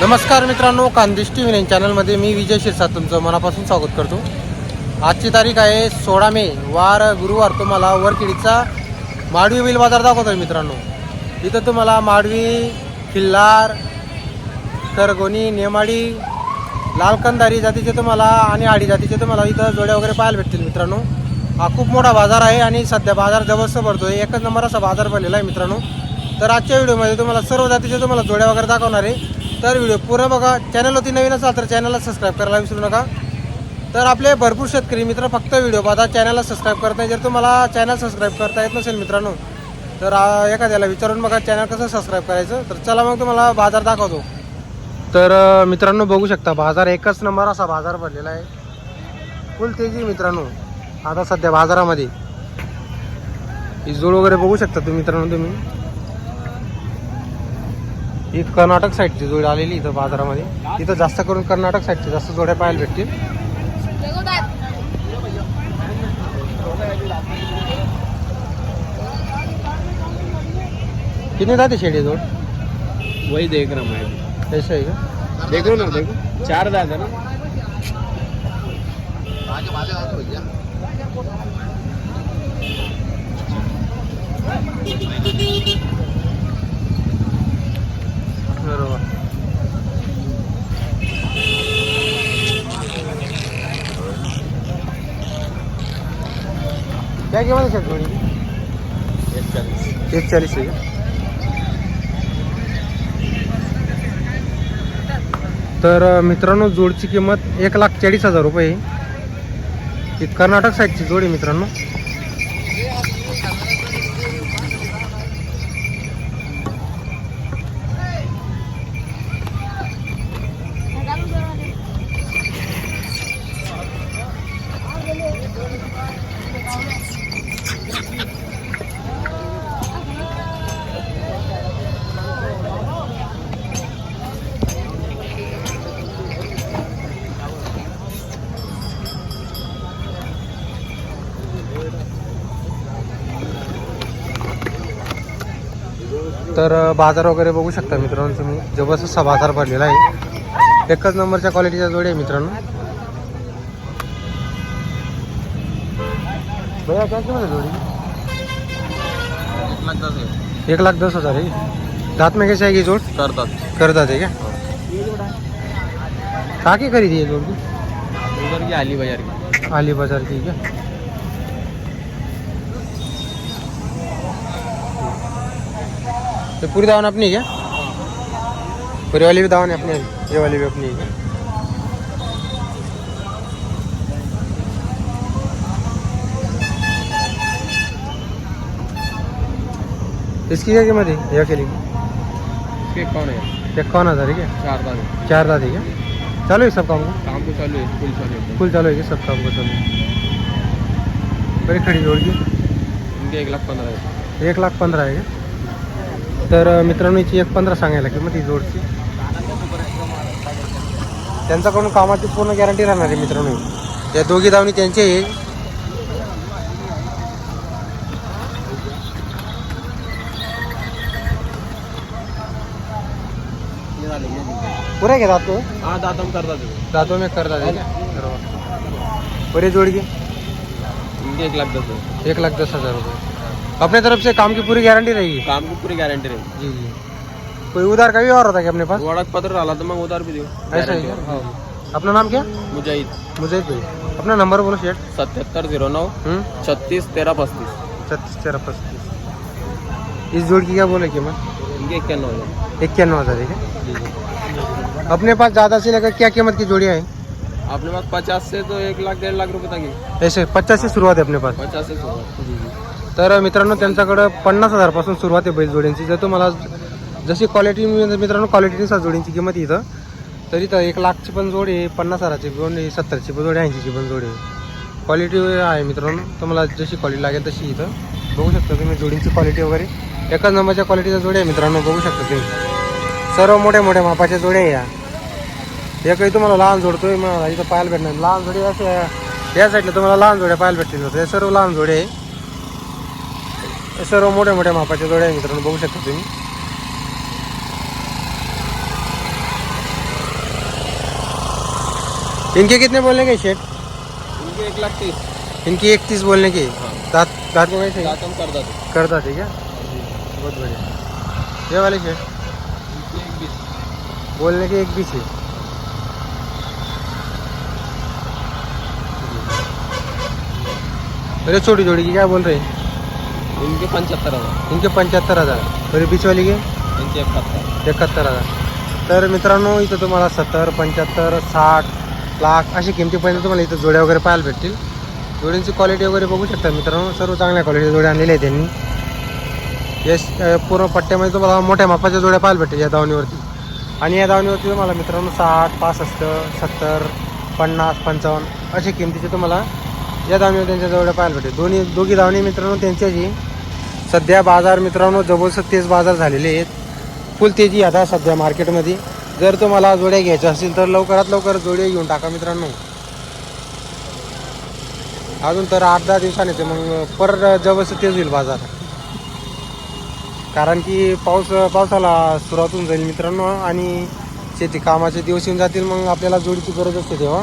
नमस्कार मित्रांनो कांदिश T V चॅनलमध्ये मी विजय शिरसाट तुमचं मनापासून स्वागत करतो. आजची तारीख आहे सोळा मे वार गुरुवार. तुम्हाला वरकिडीचा माडवी बिल बाजार दाखवतोय मित्रांनो. इथं तुम्हाला माडवी खिल्लार करगोनी नेमाडी लालकंदारी जातीचे तुम्हाला आणि आडी जातीचे तुम्हाला इथं जोड्या वगैरे पाहायला भेटतील मित्रांनो. हा खूप मोठा बाजार आहे आणि सध्या बाजार जबरदस्त भरतोय. एकच नंबर असा बाजार भरलेला आहे मित्रांनो. तर आजच्या व्हिडिओमध्ये तुम्हाला सर्व जातीचे तुम्हाला जोड्या वगैरे दाखवणार आहे. तर व्हिडिओ पूर्ण बघा. चॅनलवरती नवीन असाल तर चॅनलला सबस्क्राईब करायला विसरू नका. तर आपले भरपूर शेतकरी मित्र फक्त व्हिडिओ पाहता चॅनलला सबस्क्राईब करत नाही. जर तुम्हाला चॅनल सबस्क्राईब करता येत नसेल मित्रांनो तर एखाद्याला विचारून बघा चॅनल कसं सबस्क्राईब करायचं. तर चला मग तुम्हाला बाजार दाखवतो. तर मित्रांनो बघू शकता बाजार एकच नंबर असा बाजार भरलेला आहे. फुल तेजी मित्रांनो. आता सध्या बाजारामध्ये. ही वगैरे बघू शकता तुम्ही मित्रांनो तुम्ही. ही कर्नाटक साईडची जोड आलेली इथं बाजारामध्ये. इथं जास्त करून कर्नाटक साईडची जास्त जोड्या पाहायला भेटतील. किती जाते शेडी जोड? वही देख रहा मैं कैसे आहे का? देखो ना देखो चार दादा ना. काय किंमत आहे जोडी एक चाळीस आहे का? तर मित्रांनो जोडची किंमत एक लाख चाळीस हजार रुपये ही कर्नाटक साईडची जोड आहे मित्रांनो. तर बाजार वगैरे बघू शकता मित्रांनो तुम्ही. जबरदस्त बाजार भरलेला आहे. एकच नंबरच्या क्वालिटीच्या जोडी आहे मित्रांनो. आहे जोडी? एक लाख दस हजार आहे. दात में कैसे आएगी जोड? करतात. करतात आहे का? का की खरेदी आहे जोड? की की आली बाजार की आली बाजार की? क्या ये पूरी दावन अपनी है क्या? पूरी वाली भी दावन अपनी ये वाली भी अपनी है क्या? इसकी क्या कीमत है? यह के इसके कौन है। इक्यावन हज़ार है क्या चार दादा चार दाद है। क्या चालू है सब काम? को काम तो चालू है फुल चालू है। फुल चालू सब काम का चालू बरी खडी जोडली इनके एक लाख पंद्रह है। एक लाख पंधरा आहे का तर मित्रांनो हिची एक पंधरा सांगायला किंमत ही जोडची. त्यांच्याकडून कामाची पूर्ण गॅरंटी राहणार आहे मित्रांनो. या दोघी धावणी त्यांचे आहे. पुरे घे दातो. हाँ थे दातो में करता है क्या बरोबर. बड़ी जोड़ के एक लाख दस एक लाख दस हज़ार रुपये. अपने तरफ़ से काम की पूरी गारंटी रहेगी? काम की पूरी गारंटी रहेगी। जी जी। कोई उधार का भी और होता है अपने पास? वड़क पत्र डाला तो मैं उधार भी दियो ऐसा है हाँ। अपना नाम क्या? मुजाहिद। मुझे भाई। अपना नंबर बोलो शेठ। सत्याहत्तर ज़ीरो नौ हम्म? छत्तीस तेरह पस्तीस। छत्तीस तेरह पस्तीस। इस जोड़ की क्या बोले कीमत मैं? इक्यानवे है। इक्यानवे हज़ार है जी जी। अपने पास ज़्यादा से लेकर क्या कीमत की जोड़ियाँ हैं? अपने पास पचास से तो एक लाख डेढ़ लाख रुपये तक ऐसे पचास से शुरुआत है अपने पास। पचास से सुरुवात तर मित्रांनो त्यांच्याकडं पन्नास हजारपासून सुरुवात आहे बैल जोडींची जर तुम्हाला जशी क्वालिटी मित्रांनो क्वालिटीनुसार जोडींची किंमत इथं इथं. तर इथं एक लाखची पण जोड आहे पन्नास हजाराची पण आहे सत्तरची पण जोडी ऐंशीची पण जोडी आहे. क्वालिटी आहे मित्रांनो. तुम्हाला जशी क्वालिटी लागेल तशी इथं बघू शकता तुम्ही जोडींची क्वालिटी वगैरे. एकाच नंबरच्या क्वालिटीच्या जोड्या आहे मित्रांनो बघू शकता तुम्ही. सर्व मोठ्या मोठ्या मापाच्या जोड्या आहे या. एकही तुम्हाला लहान जोडतोय मला इथं पाहायला भेटणार लहान जोडी असे या साईडला तुम्हाला लहान जोड्या पाहायला भेटतील. हे सर्व लहान जोडे आहे. हे सर्व मोठ्या मोठ्या मापाच्या जोड्या आहे मित्रांनो बघू शकता तुम्ही इनके कितने बोलने के शेट इनके एक लाख तीस इनकी इकतीस बोलने की दांत दांत को कैसे दातम कर दाते करता ठीक है बहुत बढ़िया ये वाले शेट इनके एक बीस बोलने के एक बीस है अरे छोटी जोड़ी की क्या बोल रहे हैं इनके पंच्याहत्तर हजार. इनके पंच्याहत्तर हजार. अरे बीच वाली के इनके एकाहत्तर. एकाहत्तर हजार. तर मित्रांनो इथं तुम्हाला सत्तर पंच्याहत्तर साठ लाख अशी किमतीपर्यंत तुम्हाला इथं जोड्या वगैरे पाहायला भेटतील. जोड्यांची क्वालिटी वगैरे बघू शकता मित्रांनो. सर्व चांगल्या क्वालिटीच्या जोड्या आणलेल्या आहेत त्यांनी. यस अ, पूर्ण पट्ट्यामध्ये तुम्हाला मोठ्या मापाच्या जोड्या पाहायला भेटतील या दावणीवरती. आणि या दावणीवरती तुम्हाला मित्रांनो साठ पासष्ट सत्तर पन्नास पंचावन्न अशा किमतीचे तुम्हाला या दावणीवर त्यांच्या जोड्या पाहायला भेटेल दोन्ही दोघी दावणी मित्रांनो त्यांच्याची सध्या बाजार मित्रांनो जबरदस्त तेज बाजार झालेले आहेत. फुल तेजी आता सध्या मार्केटमध्ये. जर तुम्हाला जोड्या घ्यायच्या असतील तर लवकरात लवकर जोड्या घेऊन टाका मित्रांनो. अजून तर आठ दहा दिवसांनी ते मग पर जबरदस्त तेज होईल बाजार. कारण की पाऊस पावसाला सुरुवात होऊन जाईल मित्रांनो आणि शेती कामाचे दिवस येऊन जातील मग आपल्याला जोडीची गरज असते तेव्हा.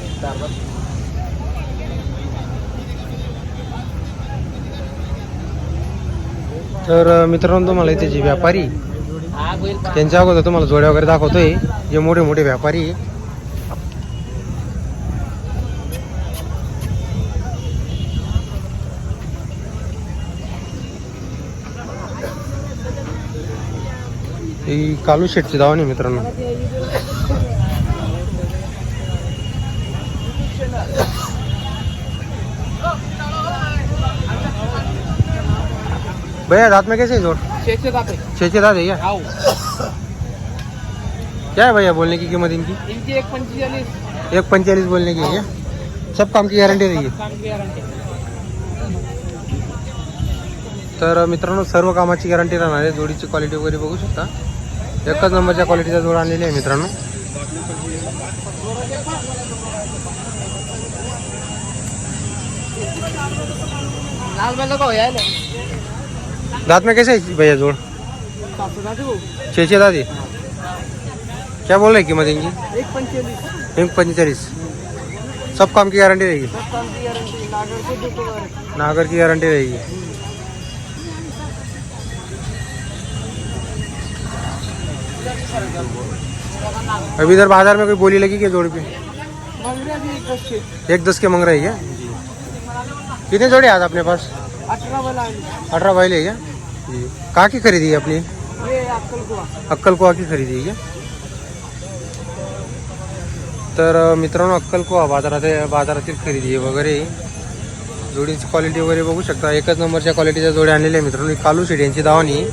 ते तर मित्रांनो तुम्हाला इथे जे व्यापारी त्यांच्या अगोदर तुम्हाला जोड्या वगैरे दाखवतोय. जे मोठे मोठे व्यापारी. ही कालू शेटची धावणी मित्रांनो. भैया रात में कैसे जोड़? दाते छः छः दाद है क्या? क्या है भैया बोलने की कीमत इनकी? इनकी एक पंचालीस बोलने की है क्या? सब काम की गॅरंटी रही है काम गॅरंटी तर मित्रांनो सर्व कामाची गॅरंटी राहणार आहे. जोडीची क्वालिटी वगैरे बघू शकता. एकच नंबरच्या क्वालिटीचा जोड आणलेली आहे मित्रांनो. लाल दांत में कैसे भैया जोड़? छः छः दादी? क्या बोल रहे कीमत इनकी? एक पंचेचाळीस सब काम की गारंटी रहेगी? सब काम की गॅरंटी नागर की गारंटी रहेगी। अभी इधर बाज़ार में कोई बोली लगी क्या जोड़ी पे? एक दस के मंग रही है कितने जोड़े आज अपने पास? अठरा बैल अठारह भाई है क्या? कहाँ की खरीदी है अपनी? अक्कलकुवा। अक्कलकोवा की खरेदी आहे का तर मित्रांनो अक्कलकोवा बाजारात बाजारातील खरेदी आहे वगैरे जोडीची क्वालिटी वगैरे बघू शकता. एकच नंबरच्या क्वालिटीच्या जोड्या आणलेल्या आहे मित्रांनो. कालू शेड यांची दावानी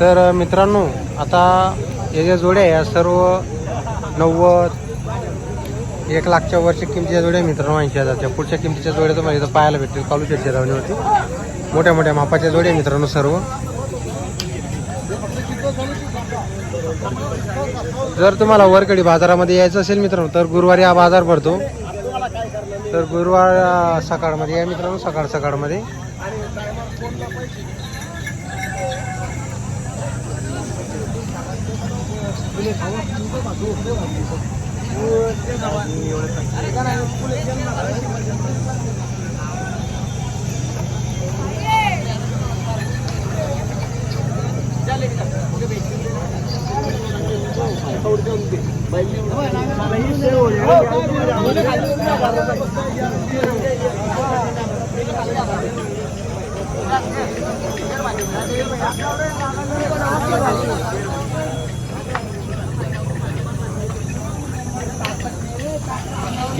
तर मित्रांनो आता या ज्या जोड्या या सर्व नव्वद एक लाखच्या वरच्या किमतीच्या जोड्या मित्रांनो ऐंशी हजारच्या. पुढच्या किमतीच्या जोड्या तुम्हाला इथं पाहायला भेटतील कालू शेटच्या धावणीवरती मोठ्या मोठ्या मापाच्या जोड्या आहे मित्रांनो सर्व. जर तुम्हाला वरकडी बाजारामध्ये यायचं असेल मित्रांनो तर गुरुवारी हा बाजार भरतो. तर गुरुवार सकाळमध्ये या मित्रांनो सकाळ सकाळमध्ये.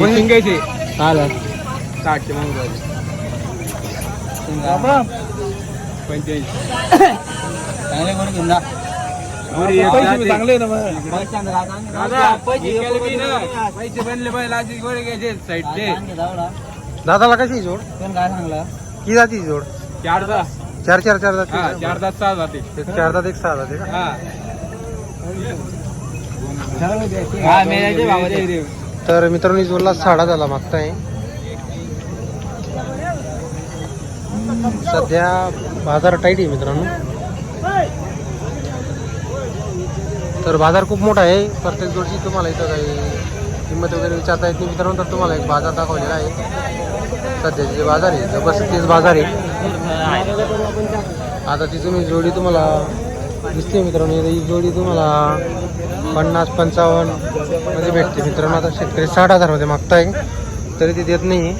शिंगायचे आला साठचे मग पंच्याऐंशी चांगले गोरे घेऊन जा पैसे चांगले ना मग. पैसे बनले पाहिजे साईडचे. दादाला कशी जोड? काय सांगलं? की जाती जोड? चार दा. चार चार चार जाती. हा चार दात सहा जाते. एक चार दात एक सहा जाते का? हा. हा तर मित्रांनो जोडला साडा झाला मागताय. सध्या बाजार टाईट आहे मित्रांनो. तर बाजार खूप मोठा आहे. प्रत्येक जोडची तुम्हाला इथं काही किंमत वगैरे विचारता येत नाही. मित्रांनो तर तुम्हाला एक बाजार दाखवलेला आहे. सध्याचे जे बाजार आहे जबरदस्त तेच बाजार आहे. आता ती तुम्ही जोडी तुम्हाला दिसते मित्रांनो. ही जोडी तुम्हाला पन्नास पंचावन्नमध्ये भेटते मित्रांनो. आता शेतकरी साठ हजारमध्ये मागताय. तरी ते देत नाही